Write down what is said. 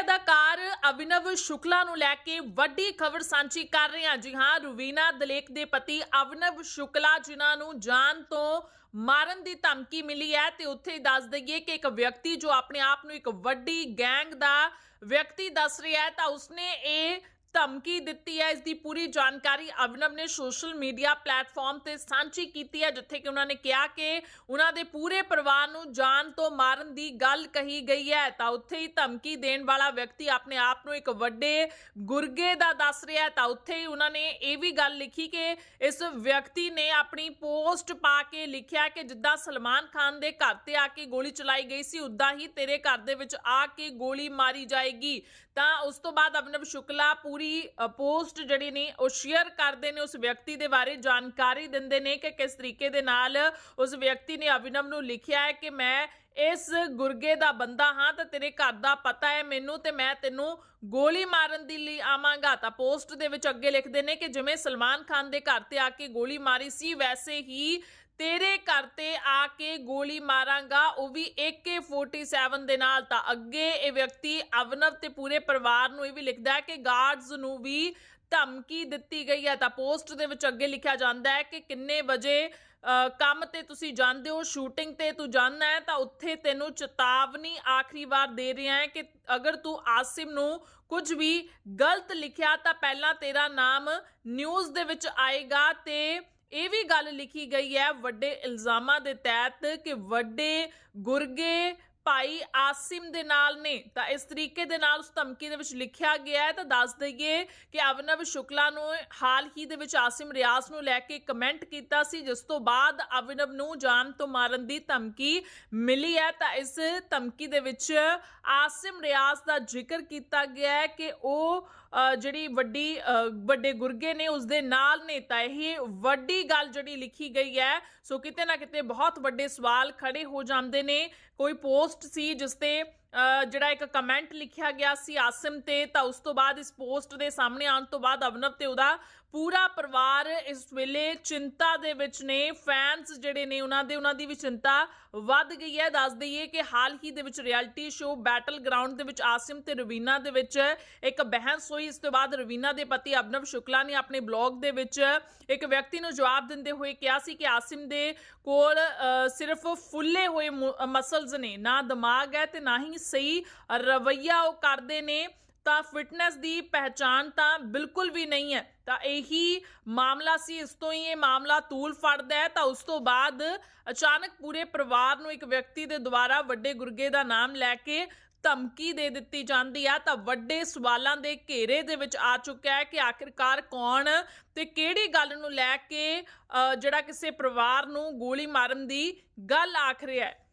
ਅਦਾਕਾਰ ਅਭਿਨਵ ਸ਼ੁਕਲਾ ਨੂੰ ਲੈ ਕੇ ਵੱਡੀ ਖਬਰ ਸਾਂਝੀ ਕਰ ਰਹੇ ਹਾਂ। ਜੀ ਹਾਂ ਰੁਵੀਨਾ ਦਲੇਕ ਦੇ ਪਤੀ ਅਭਿਨਵ ਸ਼ੁਕਲਾ, ਜਿਨ੍ਹਾਂ ਨੂੰ ਜਾਨ ਤੋਂ ਮਾਰਨ ਦੀ ਧਮਕੀ ਮਿਲੀ ਹੈ ਤੇ ਉੱਥੇ ਦੱਸ ਦਈਏ ਕਿ ਇੱਕ ਵਿਅਕਤੀ ਜੋ ਆਪਣੇ ਆਪ ਨੂੰ ਇੱਕ ਵੱਡੀ ਗੈਂਗ ਦਾ ਵਿਅਕਤੀ ਦੱਸ ਰਿਹਾ ਹੈ, ਤਾਂ ਉਸਨੇ ਇਹ ਧਮਕੀ ਦਿੱਤੀ ਹੈ। ਇਸ ਦੀ ਪੂਰੀ ਜਾਣਕਾਰੀ ਅਵਨਵ ਨੇ ਸੋਸ਼ਲ ਮੀਡੀਆ ਪਲੇਟਫਾਰਮ ਤੇ ਸਾਂਝੀ ਕੀਤੀ ਹੈ, ਜਿੱਥੇ ਕਿ ਉਹਨਾਂ ਨੇ ਕਿਹਾ ਕਿ ਉਹਨਾਂ ਦੇ ਪੂਰੇ ਪਰਿਵਾਰ ਨੂੰ ਜਾਨ ਤੋਂ ਮਾਰਨ ਦੀ ਗੱਲ ਕਹੀ ਗਈ ਹੈ। ਤਾਂ ਉੱਥੇ ਹੀ ਧਮਕੀ ਦੇਣ ਵਾਲਾ ਵਿਅਕਤੀ ਆਪਣੇ ਆਪ ਨੂੰ ਇੱਕ ਵੱਡੇ ਗੁਰਗੇ ਦਾ ਦੱਸ ਰਿਹਾ ਤਾਂ ਉੱਥੇ ਹੀ ਉਹਨਾਂ ਨੇ ਇਹ ਵੀ ਗੱਲ ਲਿਖੀ ਕਿ ਇਸ ਵਿਅਕਤੀ ਨੇ ਆਪਣੀ ਪੋਸਟ ਪਾ ਕੇ ਲਿਖਿਆ ਕਿ ਜਿੱਦਾਂ ਸਲਮਾਨ ਖਾਨ ਦੇ ਘਰ ਤੇ ਆ ਕੇ ਗੋਲੀ ਚਲਾਈ ਗਈ ਸੀ, ਉਦਾਂ ਹੀ ਤੇਰੇ ਘਰ ਦੇ ਵਿੱਚ ਆ ਕੇ ਗੋਲੀ ਮਾਰੀ ਜਾਏਗੀ। ਤਾਂ ਉਸ ਤੋਂ ਬਾਅਦ ਅਭਿਨਵ ਸ਼ੁਕਲਾ ਪੂਰੀ ਅ, ਪੋਸਟ ਜਿਹੜੀ ਨੇ ਉਹ ਸ਼ੇਅਰ ਕਰਦੇ ਨੇ ਉਸ ਵਿਅਕਤੀ ਦੇ ਬਾਰੇ ਜਾਣਕਾਰੀ ਦਿੰਦੇ ਨੇ ਕਿ ਕਿਸ ਤਰੀਕੇ ਦੇ ਨਾਲ ਉਸ ਵਿਅਕਤੀ ਨੇ ਅਭਿਨਵ ਨੂੰ ਲਿਖਿਆ ਹੈ ਕਿ ਮੈਂ ਇਸ ਗੁਰਗੇ ਦਾ ਬੰਦਾ ਹਾਂ ਤੇ ਤੇਰੇ ਘਰ ਦਾ ਪਤਾ ਹੈ ਮੈਨੂੰ ਤੇ ਮੈਂ ਤੈਨੂੰ ਗੋਲੀ ਮਾਰਨ ਦੀ ਲਈ ਆਵਾਂਗਾ। ਤਾਂ ਪੋਸਟ ਦੇ ਵਿੱਚ ਅੱਗੇ ਲਿਖਦੇ ਨੇ ਕਿ ਜਿਵੇਂ ਸਲਮਾਨ ਖਾਨ ਦੇ ਘਰ ਤੇ ਆ ਕੇ ਗੋਲੀ ਮਾਰੀ ਸੀ ਵੈਸੇ ਹੀ ਤੇਰੇ ਘਰ ਤੇ ਆ ਕੇ ਗੋਲੀ ਮਾਰਾਂਗਾ, ਉਹ ਵੀ AK47 ਦੇ ਨਾਲ। ਤਾਂ ਅੱਗੇ ਇਹ ਵਿਅਕਤੀ ਅਵਨਵ ਤੇ ਪੂਰੇ ਪਰਿਵਾਰ ਨੂੰ ਇਹ ਵੀ ਲਿਖਦਾ ਹੈ ਕਿ ਗਾਰਡਸ ਨੂੰ ਵੀ ਧਮਕੀ ਦਿੱਤੀ ਗਈ ਹੈ। ਤਾਂ ਪੋਸਟ ਦੇ ਵਿੱਚ ਅੱਗੇ ਲਿਖਿਆ ਜਾਂਦਾ ਹੈ ਕਿ ਕਿੰਨੇ ਵਜੇ ਕੰਮ ਤੇ ਤੁਸੀਂ ਜਾਂਦੇ ਹੋ ਸ਼ੂਟਿੰਗ ਤੇ ਤੂੰ ਜਾਂਦਾ ਹੈ, ਤਾਂ ਉੱਥੇ ਤੈਨੂੰ ਚੇਤਾਵਨੀ ਆਖਰੀ ਵਾਰ ਦੇ ਰਿਹਾ ਹੈ ਕਿ ਅਗਰ ਤੂੰ ਆਸਿਮ ਨੂੰ ਕੁਝ ਵੀ ਗਲਤ ਲਿਖਿਆ ਤਾਂ ਪਹਿਲਾਂ ਤੇਰਾ ਨਾਮ ਨਿਊਜ਼ ਦੇ ਵਿੱਚ ਆਏਗਾ ਤੇ ਇਹ ਵੀ ਗੱਲ ਲਿਖੀ ਗਈ ਹੈ ਵੱਡੇ ਇਲਜ਼ਾਮਾਂ ਦੇ ਤਹਿਤ ਕਿ ਵੱਡੇ ਗੁਰਗੇ ਭਾਈ ਆਸਿਮ ਦੇ ਨਾਲ ਨੇ। ਤਾਂ ਇਸ ਤਰੀਕੇ ਦੇ ਨਾਲ ਉਸ ਧਮਕੀ ਦੇ ਵਿੱਚ ਲਿਖਿਆ ਗਿਆ ਹੈ। ਤਾਂ ਦੱਸ ਦਈਏ ਕਿ ਅਵਨਵ ਸ਼ੁਕਲਾ ਨੂੰ ਹਾਲ ਹੀ ਦੇ ਵਿੱਚ ਆਸਿਮ ਰਿਆਸ ਨੂੰ ਲੈ ਕੇ ਕਮੈਂਟ ਕੀਤਾ ਸੀ, ਜਿਸ ਤੋਂ ਬਾਅਦ ਅਵਨਵ ਨੂੰ ਜਾਨ ਤੋਂ ਮਾਰਨ ਦੀ ਧਮਕੀ ਮਿਲੀ ਹੈ। ਤਾਂ ਇਸ ਧਮਕੀ ਦੇ ਵਿੱਚ ਆਸਿਮ ਰਿਆਸ ਦਾ ਜ਼ਿਕਰ ਕੀਤਾ ਗਿਆ ਹੈ ਕਿ ਉਹ ਜਿਹੜੀ ਵੱਡੀ ਅ, ਵੱਡੇ ਗੁਰਗੇ ਨੇ ਉਸ ਦੇ ਨਾਲ ਨੇ ਤਾਂ ਇਹ ਵੱਡੀ ਗੱਲ ਜਿਹੜੀ ਲਿਖੀ ਗਈ ਹੈ ਸੋ ਕਿਤੇ ਨਾ ਕਿਤੇ ਬਹੁਤ ਵੱਡੇ ਸਵਾਲ ਖੜੇ ਹੋ ਜਾਂਦੇ ਨੇ। ਕੋਈ ਪੋਸਟ ਸੀ ਜਿਸ ਤੇ ਜਿਹੜਾ ਇੱਕ ਕਮੈਂਟ ਲਿਖਿਆ ਗਿਆ ਸੀ ਆਸਿਮ ਤੇ, ਤਾਂ ਉਸ ਤੋਂ ਬਾਅਦ ਇਸ ਪੋਸਟ ਦੇ ਸਾਹਮਣੇ ਆਉਣ ਤੋਂ ਬਾਅਦ ਅਵਨਵ ਤੇ ਉਹਦਾ ਪੂਰਾ ਪਰਿਵਾਰ ਇਸ ਵੇਲੇ ਚਿੰਤਾ ਦੇ ਵਿੱਚ ਨੇ। ਫੈਨਸ ਜਿਹੜੇ ਨੇ ਉਹਨਾਂ ਦੇ, ਉਹਨਾਂ ਦੀ ਵੀ ਚਿੰਤਾ ਵੱਧ ਗਈ ਹੈ। ਦੱਸ ਦਈਏ ਕਿ ਹਾਲ ਹੀ ਦੇ ਵਿੱਚ ਰਿਐਲਿਟੀ ਸ਼ੋਅ ਬੈਟਲ ਗਰਾਊਂਡ ਦੇ ਵਿੱਚ ਆਸਿਮ ਤੇ ਰਵੀਨਾ ਦੇ ਵਿੱਚ ਇੱਕ ਬਹਿਸ ਹੋਈ। ਇਸ ਤੋਂ ਬਾਅਦ ਰਵੀਨਾ ਦੇ ਪਤੀ ਅਭਨਵ ਸ਼ੁਕਲਾ ਨੇ ਆਪਣੇ ਬਲੌਗ ਦੇ ਵਿੱਚ ਇੱਕ ਵਿਅਕਤੀ ਨੂੰ ਜਵਾਬ ਦਿੰਦੇ ਹੋਏ ਕਿਹਾ ਸੀ ਕਿ ਆਸਿਮ ਦੇ ਕੋਲ ਸਿਰਫ ਫੁੱਲੇ ਹੋਏ ਮਸਲਸ ਨੇ। ਨਾ ਦਿਮਾਗ ਹੈ ਤੇ ਨਾ ਹੀ ਸਹੀ ਰਵਈਆ ਉਹ ਕਰਦੇ ਨੇ ਤਾਂ ਫਿਟਨੈਸ ਦੀ ਪਹਿਚਾਨ ਤਾਂ ਬਿਲਕੁਲ ਵੀ ਨਹੀਂ ਹੈ। ਤਾਂ ਇਹੀ ਮਾਮਲਾ ਸੀ ਇਸ ਤੋਂ ਹੀ ਇਹ ਮਾਮਲਾ ਤੂਲ ਫੜਦਾ ਹੈ। ਤਾਂ ਉਸ ਤੋਂ ਬਾਅਦ ਅਚਾਨਕ ਪੂਰੇ ਪਰਿਵਾਰ ਨੂੰ ਇੱਕ ਵਿਅਕਤੀ ਦੇ ਦੁਆਰਾ ਵੱਡੇ ਗੁਰਗੇ ਦਾ ਨਾਮ ਲੈ ਕੇ ਧਮਕੀ ਦੇ ਦਿੱਤੀ ਜਾਂਦੀ ਆ। ਤਾਂ ਵੱਡੇ ਸਵਾਲਾਂ ਦੇ ਘੇਰੇ ਦੇ ਵਿੱਚ ਆ ਚੁੱਕਿਆ ਹੈ ਕਿ ਆਖਿਰਕਾਰ ਕੌਣ ਤੇ ਕਿਹੜੀ ਗੱਲ ਨੂੰ ਲੈ ਕੇ ਅ, ਜਿਹੜਾ ਕਿਸੇ ਪਰਿਵਾਰ ਨੂੰ ਗੋਲੀ ਮਾਰਨ ਦੀ ਗੱਲ ਆਖ ਰਿਹਾ ਹੈ।